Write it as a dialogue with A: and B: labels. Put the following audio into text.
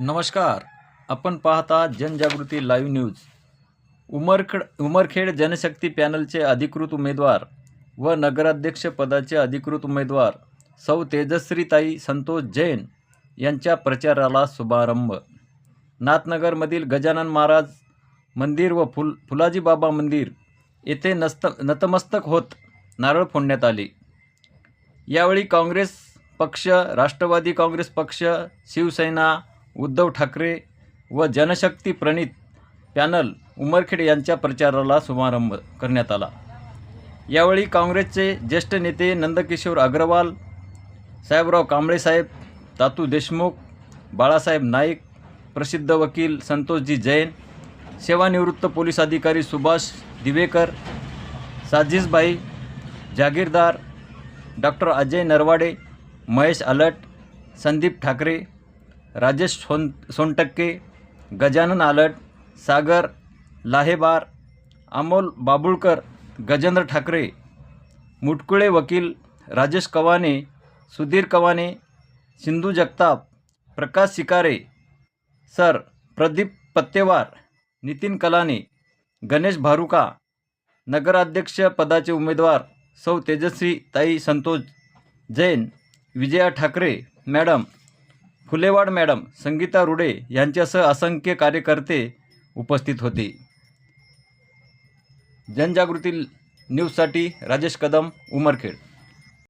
A: नमस्कार. आपण पाहता जनजागृती लाईव्ह न्यूज. उमरखेड उमरखेड जनशक्ती पॅनलचे अधिकृत उमेदवार व नगराध्यक्ष पदाचे अधिकृत उमेदवार सौ तेजश्रीताई संतोष जैन यांच्या प्रचाराला शुभारंभ. नाथनगरमधील गजानन महाराज मंदिर व फुल फुलाजी बाबा मंदिर येथे नस्त नतमस्तक होत नारळ फोडण्यात आले. यावेळी काँग्रेस पक्ष राष्ट्रवादी काँग्रेस पक्ष शिवसेना उद्धव ठाकरे व जनशक्ती प्रणित पॅनल उमरखेड यांच्या प्रचाराला शुभारंभ करण्यात आला. यावेळी काँग्रेसचे ज्येष्ठ नेते नंदकिशोर अग्रवाल साहेबराव कांबळे साहेब तातू देशमुख बाळासाहेब नाईक प्रसिद्ध वकील संतोषजी जैन सेवानिवृत्त पोलीस अधिकारी सुभाष दिवेकर साजिसबाई जागीरदार डॉक्टर अजय नरवाडे महेश अलट संदीप ठाकरे राजेश सोन सोनटक्के गजानन आलट सागर लाहेबार अमोल बाबुळकर गजेंद्र ठाकरे मुटकुळे वकील राजेश कवाने सुधीर कवाने सिंधू जगताप प्रकाश शिकारे सर प्रदीप पत्तेवार नितीन कलाने गणेश भारुका नगराध्यक्ष पदाचे उमेदवार सौ तेजस्वी ताई संतोष जैन विजया ठाकरे मॅडम फुलेवाड मॅडम संगीता रुडे यांच्यासह असंख्य कार्यकर्ते उपस्थित होते. जनजागृती न्यूजसाठी राजेश कदम उमरखेड.